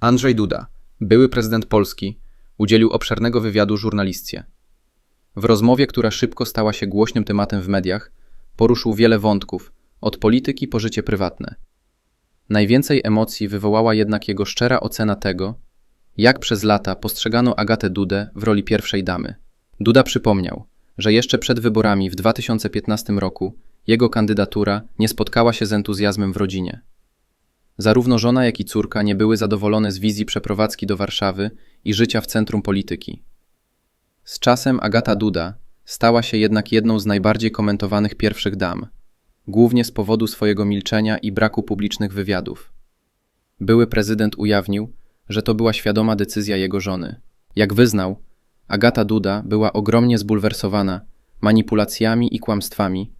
Andrzej Duda, były prezydent Polski, udzielił obszernego wywiadu żurnalistcie. W rozmowie, która szybko stała się głośnym tematem w mediach, poruszył wiele wątków, od polityki po życie prywatne. Najwięcej emocji wywołała jednak jego szczera ocena tego, jak przez lata postrzegano Agatę Dudę w roli pierwszej damy. Duda przypomniał, że jeszcze przed wyborami w 2015 roku jego kandydatura nie spotkała się z entuzjazmem w rodzinie. Zarówno żona, jak i córka nie były zadowolone z wizji przeprowadzki do Warszawy i życia w centrum polityki. Z czasem Agata Duda stała się jednak jedną z najbardziej komentowanych pierwszych dam, głównie z powodu swojego milczenia i braku publicznych wywiadów. Były prezydent ujawnił, że to była świadoma decyzja jego żony. Jak wyznał, Agata Duda była ogromnie zbulwersowana manipulacjami i kłamstwami,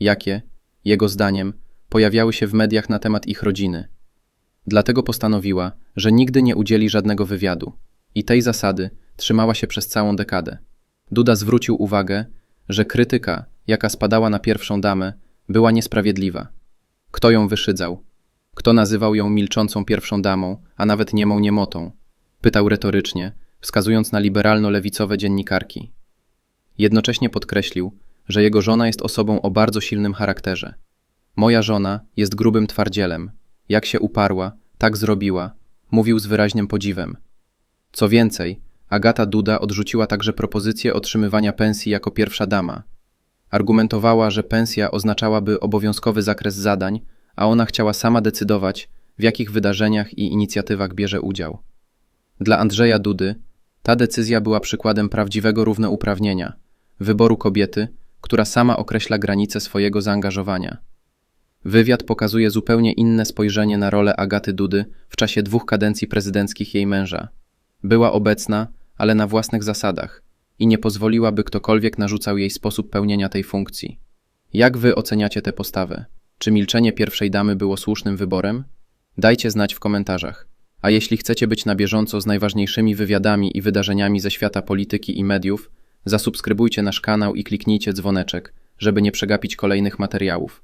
jakie, jego zdaniem, pojawiały się w mediach na temat ich rodziny. Dlatego postanowiła, że nigdy nie udzieli żadnego wywiadu i tej zasady trzymała się przez całą dekadę. Duda zwrócił uwagę, że krytyka, jaka spadała na pierwszą damę, była niesprawiedliwa. Kto ją wyszydzał? Kto nazywał ją milczącą pierwszą damą, a nawet niemą niemotą? Pytał retorycznie, wskazując na liberalno-lewicowe dziennikarki. Jednocześnie podkreślił, że jego żona jest osobą o bardzo silnym charakterze. Moja żona jest grubym twardzielem. Jak się uparła, tak zrobiła, mówił z wyraźnym podziwem. Co więcej, Agata Duda odrzuciła także propozycję otrzymywania pensji jako pierwsza dama. Argumentowała, że pensja oznaczałaby obowiązkowy zakres zadań, a ona chciała sama decydować, w jakich wydarzeniach i inicjatywach bierze udział. Dla Andrzeja Dudy ta decyzja była przykładem prawdziwego równouprawnienia, wyboru kobiety, która sama określa granice swojego zaangażowania. Wywiad pokazuje zupełnie inne spojrzenie na rolę Agaty Dudy w czasie dwóch kadencji prezydenckich jej męża. Była obecna, ale na własnych zasadach i nie pozwoliła, by ktokolwiek narzucał jej sposób pełnienia tej funkcji. Jak wy oceniacie tę postawę? Czy milczenie pierwszej damy było słusznym wyborem? Dajcie znać w komentarzach. A jeśli chcecie być na bieżąco z najważniejszymi wywiadami i wydarzeniami ze świata polityki i mediów, zasubskrybujcie nasz kanał i kliknijcie dzwoneczek, żeby nie przegapić kolejnych materiałów.